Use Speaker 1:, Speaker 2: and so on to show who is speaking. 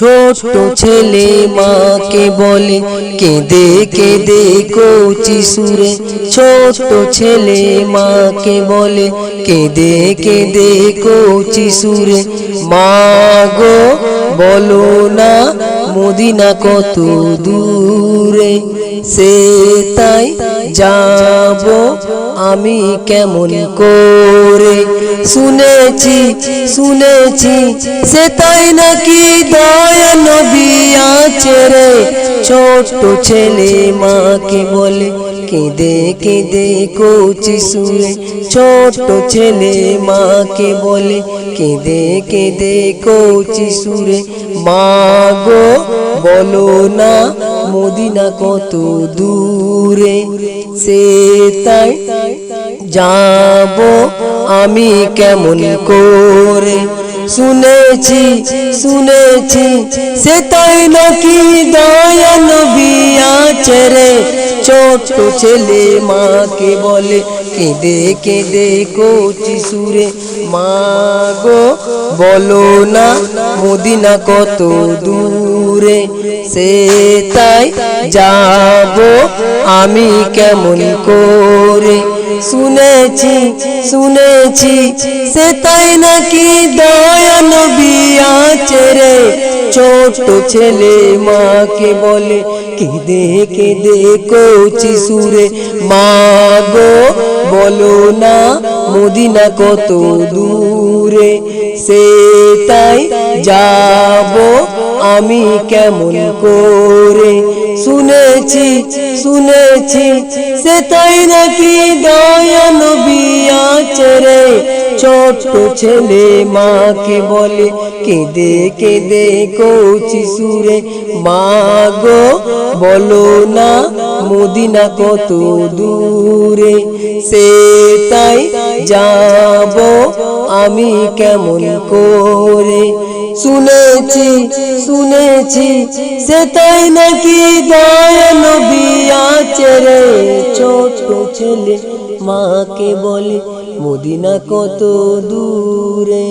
Speaker 1: ছোট ছেলে মাকে বলে, কেঁদে কেঁদে কচি সুরে ছোট ছেলে মাকে বলে, কেঁদে কেঁদে কচি সুরে মা গো, বলো না, মদিনা কত দূরে? সে তাই যাব আমি কেমন করে? শুনেছি শুনেছি, সে তাই নাকি দয়া নবী আছে রে। ছোট ছেলে মাকে বলে, কেঁদে কেঁদে কচি সুরে ছোট ছেলে মাকে বলে, কেঁদে কেঁদে কচি সুরে মা গো, বলো না, মদিনা কত দূরে? সে তাই যাব আমি কেমন করে? শুনেছি শুনেছি সে তাই নাকি দয়া নবী ছোট ছেলে মাকে বলে, কেঁদে কেঁদে কচি সুরে। মা গো, বলো না, মদিনা কত দূরে? সে তাই যাব আমি কেমন করে? শুনেছি শুনেছি, সে তাই নাকি দয়া নবী ছোট ছেলে মাকে বলে, কেঁদে কেঁদে কচি সুরে। মা গো, বলো না, মদিনা কত দূরে? সে তাই যাব আমি কেমন করে? শুনেছি শুনেছি, সে তাই নাকি দয়া নবী আছে রে ছোট ছেলে মাকে বলে, কেঁদে কেঁদে কচি সুরে। মা গো, বলো না, মদিনা কত দূরে? সে তাই যাব আমি কেমন করে? শুনেছি শুনেছি, সে তাই নাকি দয়া নবী আছে রে। ছোট ছেলে মাকে বলে মদিনা কত দূরে?